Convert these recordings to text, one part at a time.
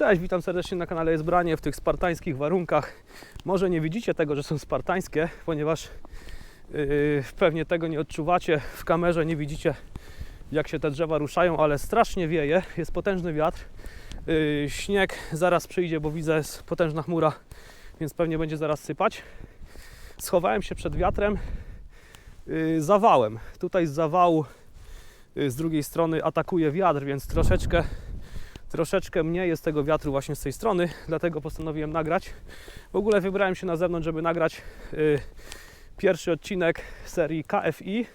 Cześć, witam serdecznie na kanale Jest Branie w tych spartańskich warunkach. Może nie widzicie tego, że są spartańskie, ponieważ yy, pewnie tego nie odczuwacie. W kamerze nie widzicie, jak się te drzewa ruszają, ale strasznie wieje, jest potężny wiatr. Yy, śnieg zaraz przyjdzie, bo widzę, jest potężna chmura, więc pewnie będzie zaraz sypać. Schowałem się przed wiatrem yy, zawałem. Tutaj z zawału yy, z drugiej strony atakuje wiatr, więc troszeczkę troszeczkę mniej jest tego wiatru właśnie z tej strony, dlatego postanowiłem nagrać. W ogóle wybrałem się na zewnątrz, żeby nagrać y, pierwszy odcinek serii KFI,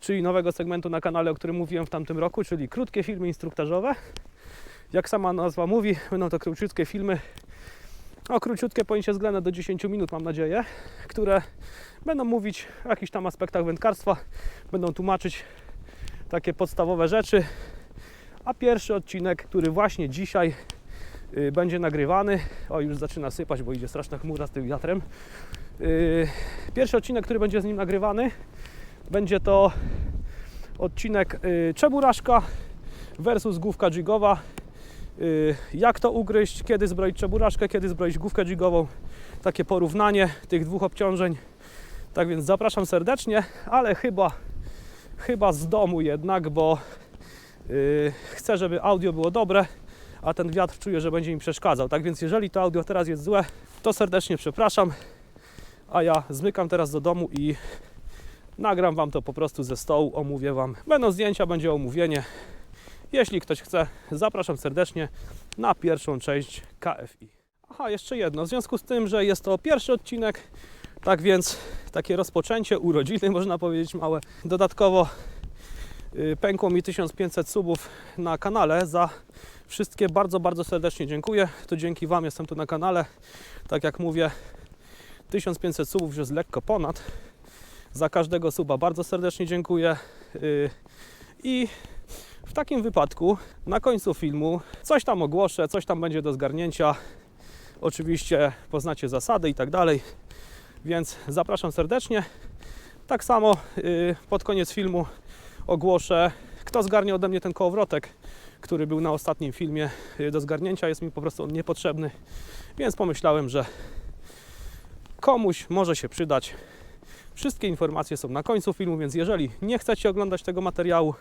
czyli nowego segmentu na kanale, o którym mówiłem w tamtym roku, czyli krótkie filmy instruktażowe. Jak sama nazwa mówi, będą to króciutkie filmy, o króciutkie pojęcie względem do 10 minut mam nadzieję, które będą mówić o jakichś tam aspektach wędkarstwa, będą tłumaczyć takie podstawowe rzeczy, a pierwszy odcinek, który właśnie dzisiaj y, będzie nagrywany, o już zaczyna sypać, bo idzie straszna chmura z tym wiatrem. Y, pierwszy odcinek, który będzie z nim nagrywany, będzie to odcinek y, Czeburaszka versus główka jigowa. Jak to ugryźć, kiedy zbroić czeburaszkę, kiedy zbroić główkę jigową. Takie porównanie tych dwóch obciążeń. Tak więc zapraszam serdecznie, ale chyba, chyba z domu jednak, bo chcę, żeby audio było dobre, a ten wiatr czuję, że będzie mi przeszkadzał. Tak więc, jeżeli to audio teraz jest złe, to serdecznie przepraszam. A ja zmykam teraz do domu i nagram Wam to po prostu ze stołu, omówię Wam. Będą zdjęcia, będzie omówienie. Jeśli ktoś chce, zapraszam serdecznie na pierwszą część KFI. Aha, jeszcze jedno. W związku z tym, że jest to pierwszy odcinek, tak więc takie rozpoczęcie urodziny, można powiedzieć małe. Dodatkowo pękło mi 1500 subów na kanale. Za wszystkie bardzo, bardzo serdecznie dziękuję. To dzięki Wam jestem tu na kanale. Tak jak mówię, 1500 subów już jest lekko ponad. Za każdego suba bardzo serdecznie dziękuję. Y, I w takim wypadku na końcu filmu coś tam ogłoszę, coś tam będzie do zgarnięcia. Oczywiście poznacie zasady i tak dalej. Więc zapraszam serdecznie. Tak samo y, pod koniec filmu ogłoszę, kto zgarnie ode mnie ten kołowrotek, który był na ostatnim filmie y, do zgarnięcia. Jest mi po prostu on niepotrzebny, więc pomyślałem, że komuś może się przydać. Wszystkie informacje są na końcu filmu, więc jeżeli nie chcecie oglądać tego materiału,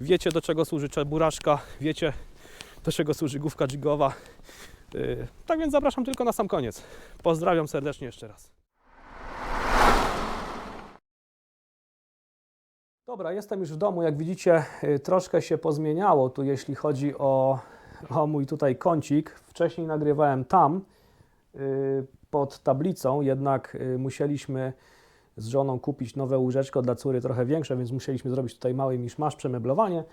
wiecie do czego służy czeburaszka, wiecie do czego służy główka jigowa. Yy, tak więc zapraszam tylko na sam koniec. Pozdrawiam serdecznie jeszcze raz. Dobra, jestem już w domu. Jak widzicie, y, troszkę się pozmieniało tu, jeśli chodzi o, o mój tutaj kącik. Wcześniej nagrywałem tam, y, pod tablicą, jednak y, musieliśmy z żoną kupić nowe łóżeczko dla córy trochę większe, więc musieliśmy zrobić tutaj mały miszmasz, przemeblowanie,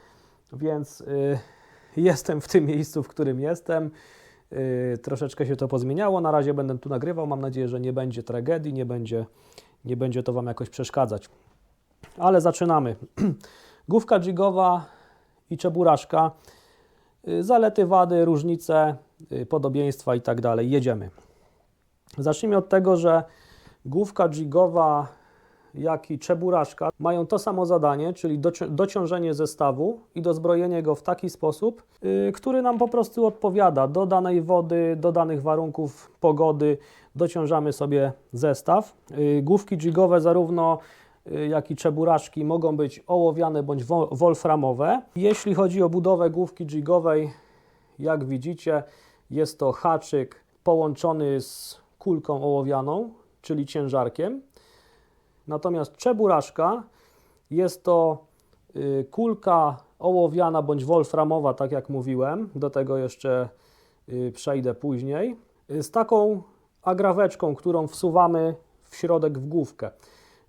więc jestem w tym miejscu, w którym jestem. Troszeczkę się to pozmieniało. Na razie będę tu nagrywał. Mam nadzieję, że nie będzie tragedii, nie będzie, nie będzie to Wam jakoś przeszkadzać. Ale zaczynamy. Główka jigowa i czeburaszka. Y, Zalety, wady, różnice, y, podobieństwa i tak dalej. Jedziemy. Zacznijmy od tego, że główka jigowa, jak i czeburaszka mają to samo zadanie, czyli dociążenie zestawu i dozbrojenie go w taki sposób, yy, który nam po prostu odpowiada do danej wody, do danych warunków pogody. Dociążamy sobie zestaw. Główki jigowe zarówno Y, jak i czeburaczki mogą być ołowiane bądź wolframowe. Jeśli chodzi o budowę główki jigowej, jak widzicie, jest to haczyk połączony z kulką ołowianą, czyli ciężarkiem. Natomiast czeburaczka jest to y, kulka ołowiana bądź wolframowa, tak jak mówiłem. Do tego jeszcze y, przejdę później. Z taką agraweczką, którą wsuwamy w środek w główkę.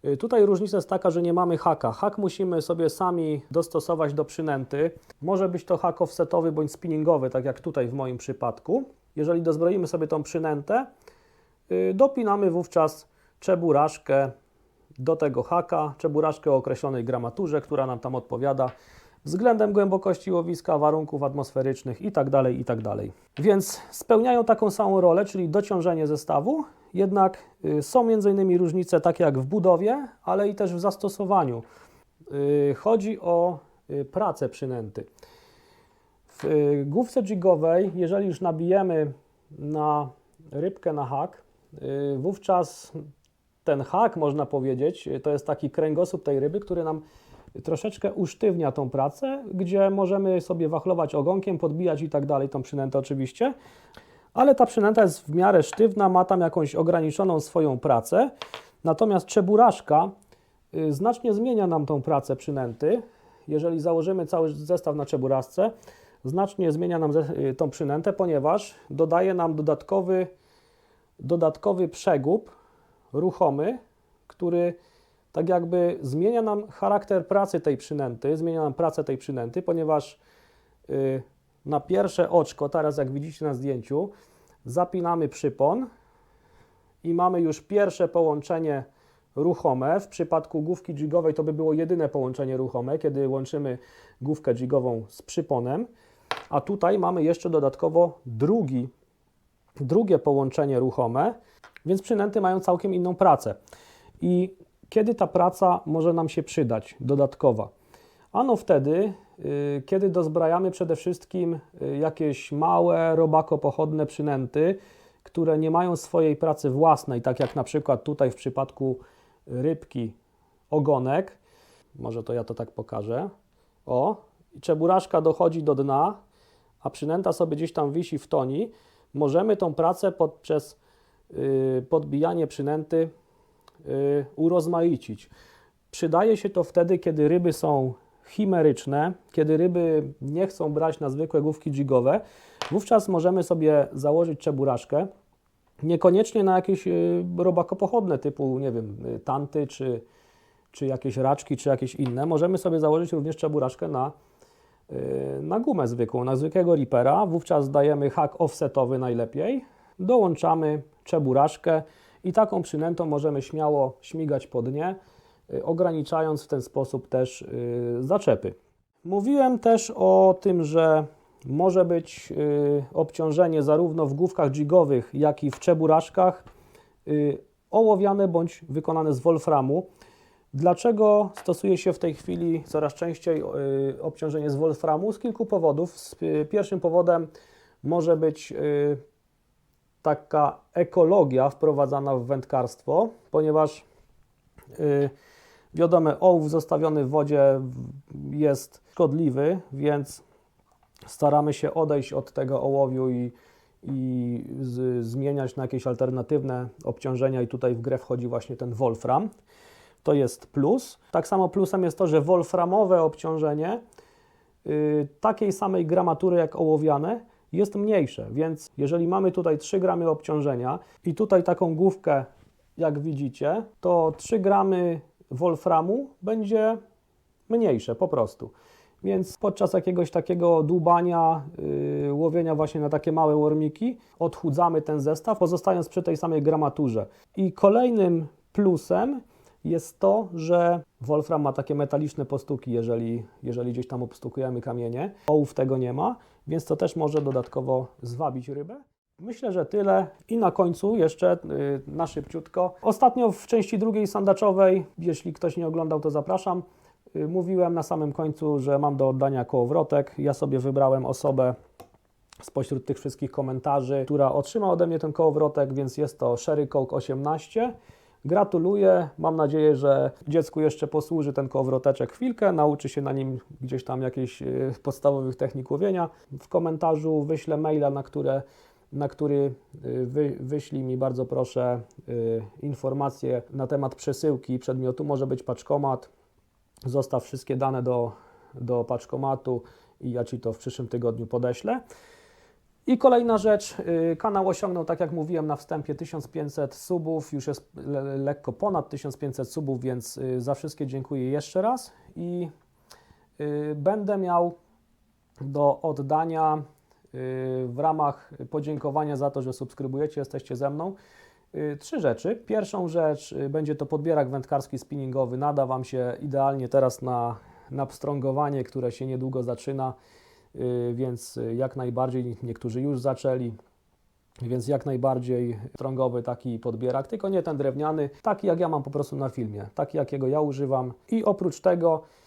Y, tutaj różnica jest taka, że nie mamy haka. Hak musimy sobie sami dostosować do przynęty. Może być to hak offsetowy bądź spinningowy, tak jak tutaj w moim przypadku. Jeżeli dozbroimy sobie tą przynętę, y, dopinamy wówczas czeburaszkę do tego haka, czeburaszkę o określonej gramaturze, która nam tam odpowiada względem głębokości łowiska, warunków atmosferycznych itd., tak itd. Tak Więc spełniają taką samą rolę, czyli dociążenie zestawu, jednak y, są m.in. różnice takie jak w budowie, ale i też w zastosowaniu. Y, chodzi o y, pracę przynęty. W główce jigowej, jeżeli już nabijemy na rybkę na hak, wówczas ten hak, można powiedzieć, to jest taki kręgosłup tej ryby, który nam troszeczkę usztywnia tą pracę, gdzie możemy sobie wachlować ogonkiem, podbijać i tak dalej, tą przynętę oczywiście, ale ta przynęta jest w miarę sztywna, ma tam jakąś ograniczoną swoją pracę, natomiast czeburaszka y, znacznie zmienia nam tą pracę przynęty. Jeżeli założymy cały zestaw na czeburasce, znacznie zmienia nam y, tą przynętę, ponieważ dodaje nam dodatkowy, dodatkowy przegub ruchomy, który tak jakby zmienia nam charakter pracy tej przynęty, zmienia nam pracę tej przynęty, ponieważ y, na pierwsze oczko, teraz jak widzicie na zdjęciu, zapinamy przypon i mamy już pierwsze połączenie ruchome. W przypadku główki jigowej to by było jedyne połączenie ruchome, kiedy łączymy główkę jigową z przyponem, a tutaj mamy jeszcze dodatkowo drugi, drugie połączenie ruchome, więc przynęty mają całkiem inną pracę. I kiedy ta praca może nam się przydać dodatkowa? Ano wtedy, kiedy dozbrajamy przede wszystkim y, jakieś małe, robakopochodne przynęty, które nie mają swojej pracy własnej, tak jak na przykład tutaj w przypadku rybki ogonek. Może to ja to tak pokażę. O, czeburaszka dochodzi do dna, a przynęta sobie gdzieś tam wisi w toni. Możemy tą pracę poprzez y, podbijanie przynęty y, urozmaicić. Przydaje się to wtedy, kiedy ryby są chimeryczne, kiedy ryby nie chcą brać na zwykłe główki jigowe. Wówczas możemy sobie założyć czeburaszkę, niekoniecznie na jakieś y, robakopochodne typu, nie wiem, y, tanty, czy, czy jakieś raczki, czy jakieś inne. Możemy sobie założyć również czeburaszkę na, y, na gumę zwykłą, na zwykłego ripera. Wówczas dajemy hak offsetowy najlepiej, dołączamy czeburaszkę i taką przynętą możemy śmiało śmigać po dnie, ograniczając w ten sposób też y, zaczepy. Mówiłem też o tym, że może być y, obciążenie zarówno w główkach jigowych, jak i w czeburaszkach y, ołowiane bądź wykonane z wolframu. Dlaczego stosuje się w tej chwili coraz częściej y, obciążenie z wolframu? Z kilku powodów. Z, y, pierwszym powodem może być y, taka ekologia wprowadzana w wędkarstwo, ponieważ wiadomo, ołów zostawiony w wodzie jest szkodliwy, więc staramy się odejść od tego ołowiu i, i z, zmieniać na jakieś alternatywne obciążenia i tutaj w grę wchodzi właśnie ten wolfram. To jest plus. Tak samo plusem jest to, że wolframowe obciążenie y, takiej samej gramatury jak ołowiane jest mniejsze, więc jeżeli mamy tutaj 3 gramy obciążenia i tutaj taką główkę jak widzicie, to 3 gramy wolframu będzie mniejsze po prostu. Więc podczas jakiegoś takiego dłubania, yy, łowienia właśnie na takie małe wormiki, odchudzamy ten zestaw, pozostając przy tej samej gramaturze. I kolejnym plusem jest to, że Wolfram ma takie metaliczne postuki, jeżeli, jeżeli gdzieś tam obstukujemy kamienie. Ołów tego nie ma, więc to też może dodatkowo zwabić rybę. Myślę, że tyle. I na końcu jeszcze yy, na szybciutko. Ostatnio w części drugiej sandaczowej, jeśli ktoś nie oglądał, to zapraszam. Y, Mówiłem na samym końcu, że mam do oddania kołowrotek. Ja sobie wybrałem osobę spośród tych wszystkich komentarzy, która otrzyma ode mnie ten kołowrotek, więc jest to Sherry Coke 18. Gratuluję. Mam nadzieję, że dziecku jeszcze posłuży ten kołowroteczek chwilkę, nauczy się na nim gdzieś tam jakichś y, podstawowych technik łowienia. W komentarzu wyślę maila, na, które, na który y, wy, wyślij mi bardzo proszę y, informacje na temat przesyłki przedmiotu. Może być paczkomat, Zostaw wszystkie dane do, do paczkomatu i ja Ci to w przyszłym tygodniu podeślę. I kolejna rzecz, y, kanał osiągnął, tak jak mówiłem na wstępie, 1500 subów, już jest le, lekko ponad 1500 subów, więc za wszystkie dziękuję jeszcze raz i będę miał do oddania w ramach podziękowania za to, że subskrybujecie, jesteście ze mną. Y, Trzy rzeczy. Pierwszą rzecz y, będzie to podbierak wędkarski spinningowy. Nada Wam się idealnie teraz na, na pstrągowanie, które się niedługo zaczyna, y, więc y, jak najbardziej niektórzy już zaczęli. Więc jak najbardziej strągowy taki podbierak, tylko nie ten drewniany, taki jak ja mam po prostu na filmie, taki jakiego ja używam. I oprócz tego y,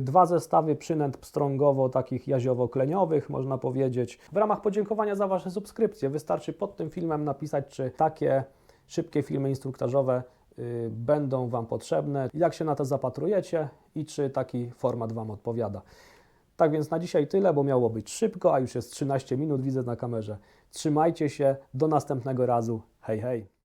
dwa zestawy przynęt pstrągowo, takich jaziowo-kleniowych, można powiedzieć. W ramach podziękowania za Wasze subskrypcje wystarczy pod tym filmem napisać, czy takie szybkie filmy instruktażowe y, będą Wam potrzebne, jak się na to zapatrujecie i czy taki format Wam odpowiada. Tak więc na dzisiaj tyle, bo miało być szybko, a już jest 13 minut, widzę na kamerze. Trzymajcie się, do następnego razu. Hej, hej.